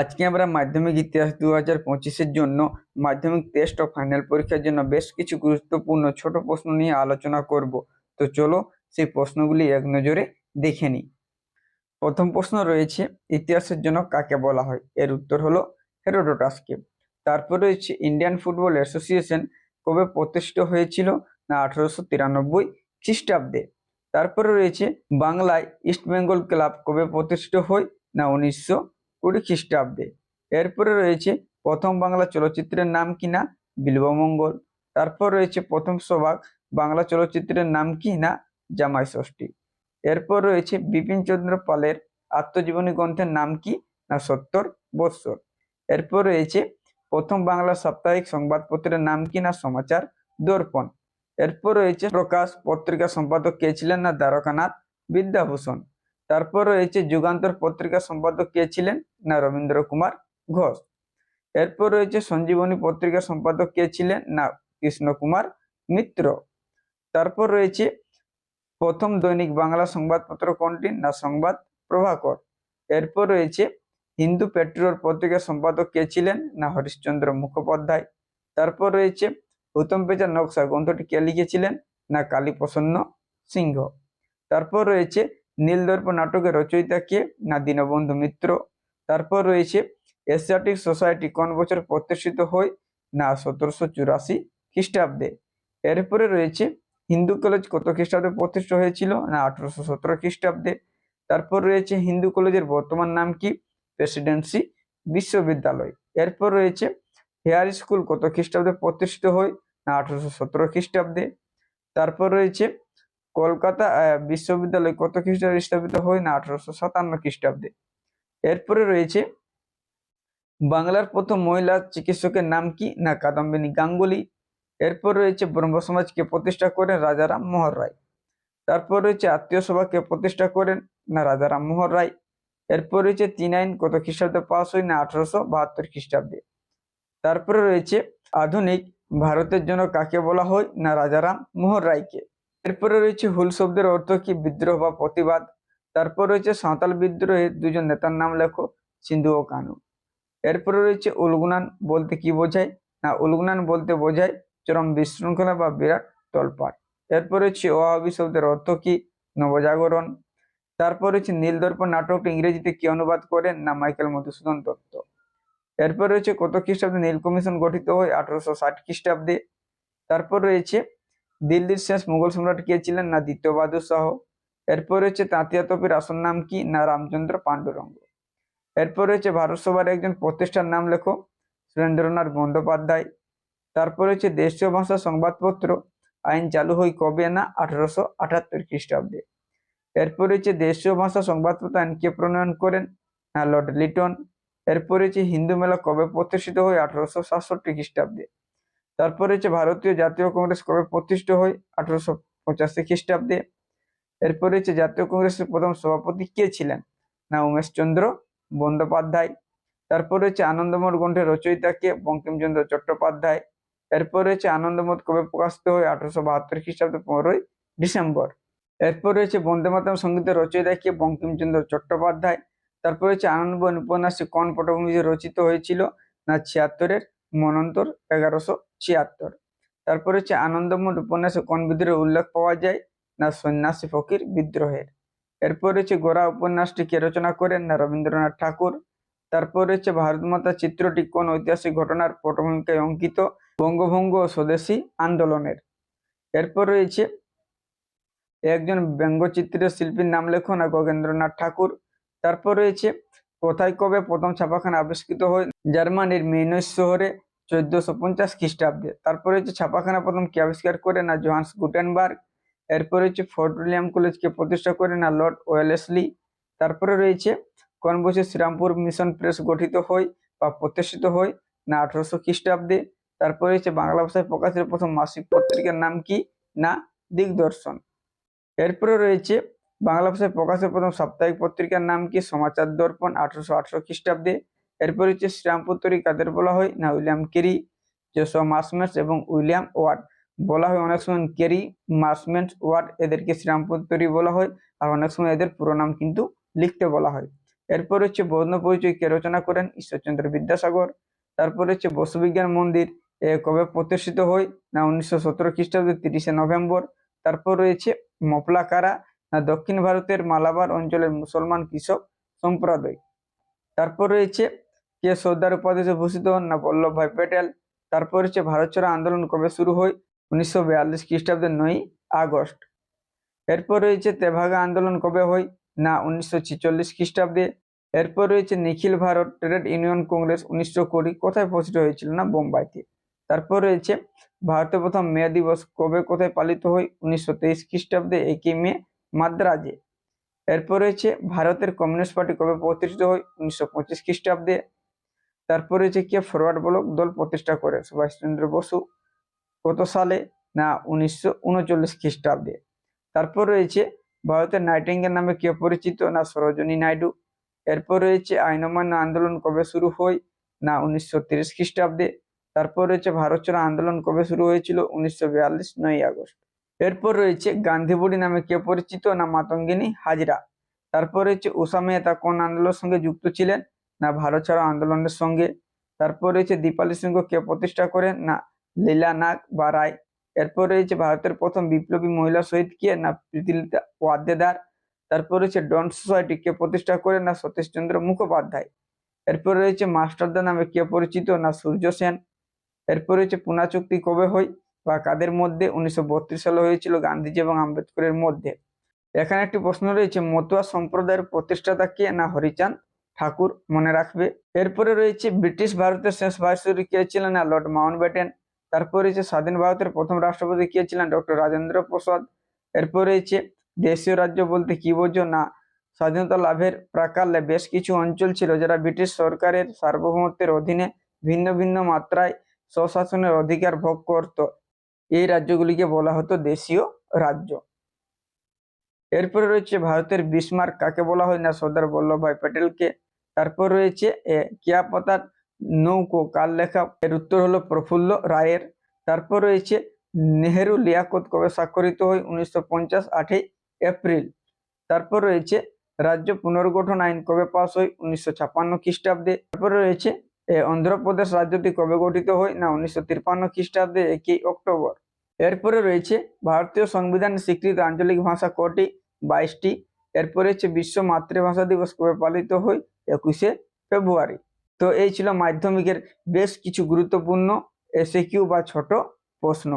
আজকে আমরা মাধ্যমিক ইতিহাস দু হাজার পঁচিশের জন্য মাধ্যমিক টেস্ট ও ফাইনাল পরীক্ষার জন্য বেশ কিছু গুরুত্বপূর্ণ ছোট প্রশ্ন নিয়ে আলোচনা করব। তো চলো সেই প্রশ্নগুলি এক নজরে দেখে নিই। প্রথম প্রশ্ন রয়েছে, ইতিহাসের জন্য কাকে বলা হয়? এর উত্তর হলো হেরোডোটাসকে। তারপর রয়েছে, ইন্ডিয়ান ফুটবল অ্যাসোসিয়েশন কবে প্রতিষ্ঠিত হয়েছিল? না, আঠারোশো তিরানব্বই খ্রিস্টাব্দে। তারপরে রয়েছে, বাংলায় ইস্ট বেঙ্গল ক্লাব কবে প্রতিষ্ঠিত হয়? না, উনিশশো কুড়ি খ্রিস্টাব্দে। এরপরে রয়েছে প্রথম বাংলা চলচ্চিত্রের নাম কি না? বিল্বমঙ্গল। তারপর রয়েছে প্রথম সৌভাগ বাংলা চলচ্চিত্রের নাম কি না? জামাই ষষ্ঠী। এরপর রয়েছে বিপিন চন্দ্র পালের আত্মজীবনী গ্রন্থের নাম কি না? সত্তর বৎসর। এরপর রয়েছে প্রথম বাংলা সাপ্তাহিক সংবাদপত্রের নাম কি না? সমাচার দর্পণ। এরপর রয়েছে প্রকাশ পত্রিকা সম্পাদক কে ছিলেন না? দ্বারকানাথ বিদ্যাভূষণ। তারপর রয়েছে যুগান্তর পত্রিকা সম্পাদক কে ছিলেন? না, রবীন্দ্র কুমার ঘোষ। এরপর রয়েছে সঞ্জীবনী পত্রিকা সম্পাদক কে ছিলেন? না, কৃষ্ণ কুমার মিত্র। তারপর রয়েছে প্রথম দৈনিক বাংলা সংবাদপত্র কোনটি? না, সংবাদ প্রভাকর। এরপর রয়েছে হিন্দু পেট্রোল পত্রিকা সম্পাদক কে ছিলেন? না, হরিশ্চন্দ্র মুখোপাধ্যায়। তারপর রয়েছে উত্তম পেচার নকশা, গ্রন্থটি কে লিখেছিলেন? না, কালীপ্রসন্ন সিংহ। তারপর রয়েছে নীলদর্প নাটকের রচয়িতা কে? না, দীনবন্ধু মিত্র। তারপর রয়েছে, এশিয়াটিক সোসাইটি কোন বছর প্রতিষ্ঠিত হয়? না, সতেরোশো চুরাশি খ্রিস্টাব্দে। এরপরে রয়েছে, হিন্দু কলেজ কত খ্রিস্টাব্দে প্রতিষ্ঠিত হয়েছিল? না, আঠারোশো সতেরো খ্রিস্টাব্দে। তারপর রয়েছে, হিন্দু কলেজের বর্তমান নাম কি? প্রেসিডেন্সি বিশ্ববিদ্যালয়। এরপর রয়েছে, হেয়ার স্কুল কত খ্রিস্টাব্দে প্রতিষ্ঠিত হয়? না, আঠারোশো সতেরো খ্রিস্টাব্দে। তারপর রয়েছে কলকাতা বিশ্ববিদ্যালয় কত খ্রিস্টাব্দে স্থাপিত? হয় না, আঠারোশো সাতান্ন খ্রিস্টাব্দে। এরপরে রয়েছে, বাংলার প্রথম মহিলা চিকিৎসকের নাম কি? না, কাদম্বিনী গাঙ্গুলি। এরপর রয়েছে, ব্রহ্ম সমাজকে প্রতিষ্ঠা করেন রাজারাম মোহন রায়। তারপর রয়েছে, আত্মীয় সভাকে প্রতিষ্ঠা করেন, না, রাজারাম মোহন রায়। এরপর রয়েছে, তিন আইন কত খ্রিস্টাব্দে পাস হয়? না, আঠারোশো বাহাত্তর খ্রিস্টাব্দে। তারপরে রয়েছে, আধুনিক, ভারতের জন্য কাকে বলা হয়? না, রাজারাম মোহন রায়কে। এরপরে রয়েছে হুল শব্দের অর্থ কি? বিদ্রোহ বা প্রতিবাদ। তারপর রয়েছে সাঁওতাল বিদ্রোহের দুজন নেতার নাম লেখো, সিন্ধু ও কানু। এরপরে রয়েছে উলগুনান, বলতে কি বোঝায়? না, উলগুনান বলতে বোঝায় চরম বিশৃঙ্খলা বা বিরাট তলপাট। এরপর রয়েছে অহাবি শব্দের অর্থ কি? নবজাগরণ। তারপর রয়েছে নীলদর্পণ নাটকটি ইংরেজিতে কি অনুবাদ করেন না, মাইকেল মধুসূদন দত্ত। এরপর রয়েছে কত খ্রিস্টাব্দে নীল কমিশন গঠিত হয়? আঠারোশো ষাট খ্রিস্টাব্দে। তারপর রয়েছে দিল্লির শেষ মুঘল সম্রাট কে ছিলেন না দ্বিতীয় বাহাদুর শাহ? এরপর রয়েছে তাঁতিয়া তপির আসল নাম কি না রামচন্দ্র পাণ্ডুরঙ্গ? এরপর রয়েছে ভারত সভার একজন প্রতিষ্ঠার নাম লেখো, সুরেন্দ্রনাথ বন্দ্যোপাধ্যায়। তারপর রয়েছে দেশীয় ভাষা সংবাদপত্র, আইন চালু হয় কবে না? আঠারোশো আটাত্তর খ্রিস্টাব্দে। এরপর রয়েছে দেশীয় ভাষা সংবাদপত্র আইন কে প্রণয়ন করেন না লর্ড লিটন? এরপর রয়েছে হিন্দু মেলা কবে প্রতিষ্ঠিত হয়? আঠারোশো সাতষট্টি খ্রিস্টাব্দে। তারপর রয়েছে ভারতীয় জাতীয় কংগ্রেস কবে প্রতিষ্ঠিত হয়? আঠারোশো পঁচাশি খ্রিস্টাব্দে। এরপর রয়েছে জাতীয় কংগ্রেসের প্রথম সভাপতি কে ছিলেন? না, উমেশ চন্দ্র বন্দ্যোপাধ্যায়। তারপর রয়েছে আনন্দমঠ গ্রন্থের রচয়িতা কে? বঙ্কিমচন্দ্র চট্টোপাধ্যায়। এরপর রয়েছে আনন্দমঠ কবে প্রকাশিত হয়? আঠারোশো বাহাত্তর খ্রিস্টাব্দে পনেরোই ডিসেম্বর। এরপর রয়েছে বন্দে মাতরম সঙ্গীতের রচয়িতা কে? বঙ্কিমচন্দ্র চট্টোপাধ্যায়। তারপর রয়েছে আনন্দবন উপন্যাসটি কোন পটভূমিতে রচিত হয়েছিল? না, ছিয়াত্তরের। মনন্তর এগারোশো ছিয়াত্তর। তারপর হচ্ছে আনন্দমঠ উপন্যাসে কোন বিদ্রোহের উল্লেখ পাওয়া যায়? না, সন্ন্যাসী ফকির বিদ্রোহের। এরপর রয়েছে গোরা উপন্যাসটি কে রচনা করেন? না, রবীন্দ্রনাথ ঠাকুর। তারপর রয়েছে ভারত মাতা চিত্রটি কোন ঐতিহাসিক ঘটনার পটভূমিকায় অঙ্কিত? বঙ্গভঙ্গ ও স্বদেশী আন্দোলনের। এরপর রয়েছে একজন ব্যঙ্গচিত্রের শিল্পীর নাম লেখো না, গগেন্দ্রনাথ ঠাকুর। তারপর রয়েছে কোথায় কবে প্রথম ছাপাখানা আবিষ্কৃত হয়? জার্মানির মেনস শহরে চোদ্দশো পঞ্চাশ খ্রিস্টাব্দে। তারপরে হচ্ছে ছাপাখানা প্রথম কে আবিষ্কার করে না জোহান্স গুটেনবার্গ? এরপর হচ্ছে ফোর্ট উইলিয়াম কলেজকে প্রতিষ্ঠা করে না লর্ড ওয়েলেসলি? তারপরে রয়েছে কোন বছর শ্রীরামপুর মিশন প্রেস গঠিত হয় বা প্রতিষ্ঠিত হয় না আঠারোশো খ্রিস্টাব্দে? তারপরে হচ্ছে বাংলা ভাষায় প্রকাশের প্রথম মাসিক পত্রিকার নাম কি? না, দিগদর্শন। এরপরে রয়েছে বাংলা ভাষায় প্রকাশের প্রথম সাপ্তাহিক পত্রিকার নাম কি? সমাচার দর্পণ, আঠারোশো আঠারো খ্রিস্টাব্দে। এরপর হচ্ছে শ্রীরামপুত্তরী কাদের বলা হয়? না, উইলিয়াম কেরি জোসো মাসমেন্স এবং উইলিয়াম ওয়ার্ড। বলা হয় অনেক সময় কেরি মাসমেন্স ওয়ার্ড এদেরকে শ্রীরামপুত্তরী বলা হয় আর অনেক সময় এদের পুরো নাম কিন্তু লিখতে বলা হয়। এরপর হচ্ছে বর্ণ পরিচয় কে রচনা করেন? ঈশ্বরচন্দ্র বিদ্যাসাগর। তারপর হচ্ছে বসুবিজ্ঞান মন্দির এ কবে প্রতিষ্ঠিত হয়? না, উনিশশো সতেরো খ্রিস্টাব্দে তিরিশে নভেম্বর। তারপর রয়েছে মপলাকারা দক্ষিণ ভারতের মালাবার অঞ্চলের মুসলমান কৃষক সম্প্রদায়। তারপর রয়েছে কে সর্দার উপাধিতে ভূষিত হন না বল্লভভাই প্যাটেল। তারপর হচ্ছে ভারত ছাড়া আন্দোলন কবে শুরু হয়? উনিশশো বিয়াল্লিশ খ্রিস্টাব্দের নয় আগস্ট। এরপর রয়েছে তেভাগা আন্দোলন কবে হয়? না, উনিশশো ছেচল্লিশ খ্রিস্টাব্দে। এরপর রয়েছে নিখিল ভারত ট্রেড ইউনিয়ন কংগ্রেস উনিশশো কুড়ি কোথায় প্রতিষ্ঠিত হয়েছিল না, বোম্বাইতে। তারপর রয়েছে ভারতের প্রথম মে দিবস কবে কোথায় পালিত হয়? উনিশশো তেইশ খ্রিস্টাব্দে একই মে মাদ্রাজে। এরপর রয়েছে ভারতের কমিউনিস্ট পার্টি কবে প্রতিষ্ঠিত হয়? উনিশশো পঁচিশ খ্রিস্টাব্দে। তারপর রয়েছে কে ফরওয়ার্ড ব্লক দল প্রতিষ্ঠা করে সুভাষচন্দ্র বসু কত সালে? না, উনিশশো উনচল্লিশ খ্রিস্টাব্দে। তারপর রয়েছে ভারতের নাইটিঙ্গেল নামে কে পরিচিত? না, সরোজনী নাইডু। এরপর রয়েছে আইন অমান্য আন্দোলন কবে শুরু হয়? না, উনিশশো তিরিশ খ্রিস্টাব্দে। তারপর রয়েছে ভারত ছাড়া আন্দোলন কবে শুরু হয়েছিল? উনিশশো বিয়াল্লিশ নয় আগস্ট। এরপর রয়েছে গান্ধীবুড়ি নামে কে পরিচিত না মাতঙ্গিনী হাজরা। তারপর রয়েছে উষা মেহতা কোন আন্দোলনের সঙ্গে যুক্ত ছিলেন না ভারত ছাড়া আন্দোলনের সঙ্গে? তারপর রয়েছে দীপালি সিংহ কে প্রতিষ্ঠা করেন না লীলা নাগ বা রায়? এরপর রয়েছে ভারতের প্রথম বিপ্লবী মহিলা শহীদ কে না প্রীতিলিতা ওয়াদ্দেদার? তারপর রয়েছে ডন সোসাইটি, কে প্রতিষ্ঠা করেন না সতীশ চন্দ্র মুখোপাধ্যায়? এরপর রয়েছে মাস্টারদা নামে কে পরিচিত না সূর্য সেন? এরপর রয়েছে পুনা চুক্তি কবে হয়? বা কাদের মধ্যে উনিশশো বত্রিশ সালে হয়েছিল গান্ধীজি এবং আম্বেদকরের মধ্যে? এখানে একটি প্রশ্ন রয়েছে, মতুয়া সম্প্রদায়ের প্রতিষ্ঠাতা কে না হরিচাঁদ ঠাকুর মনে রাখবে? এরপরে রয়েছে, ব্রিটিশ ভারতের শেষ ভাইসরয় কে ছিলেন না লর্ড মাউন্ট ব্যাটেন তারপর রয়েছে, স্বাধীন ভারতের প্রথম রাষ্ট্রপতি কে ছিলেন ডক্টর রাজেন্দ্র প্রসাদ? এরপর রয়েছে, দেশীয় রাজ্য বলতে কি বোঝো? না, স্বাধীনতা লাভের প্রাকালে বেশ কিছু অঞ্চল ছিল যারা ব্রিটিশ সরকারের সার্বভৌমত্বের অধীনে ভিন্ন ভিন্ন মাত্রায় স্বশাসনের অধিকার ভোগ করত। এই রাজ্যগুলিকে বলা হতো দেশীয় রাজ্য। এরপরে রয়েছে ভারতের বিসমার্ক, কাকে বলা হয় না, সর্দার বল্লভভাই প্যাটেলকে। তারপর রয়েছে কিয়াপাতার নৌকো কার লেখা এর উত্তর হলো প্রফুল্ল রায়ের। তারপর রয়েছে, নেহেরু লিয়াকত কবে স্বাক্ষরিত হয়? উনিশশো পঞ্চাশ আটই এপ্রিল। তারপর রয়েছে, রাজ্য পুনর্গঠন আইন কবে পাস হয়? উনিশশো ছাপান্ন খ্রিস্টাব্দে। তারপরে রয়েছে অন্ধ্রপ্রদেশ রাজ্যটি কবে গঠিত হয়? না, উনিশশো তিপ্পান্ন খ্রিস্টাব্দে একই অক্টোবর। এরপরে রয়েছে ভারতীয় সংবিধান স্বীকৃত আঞ্চলিক ভাষা কটি? বাইশটি। এরপরে হচ্ছে বিশ্ব মাতৃভাষা দিবস কবে পালিত হয়? একুশে ফেব্রুয়ারি। তো এই ছিল মাধ্যমিকের বেশ কিছু গুরুত্বপূর্ণ এসএকিউ বা ছোট প্রশ্ন।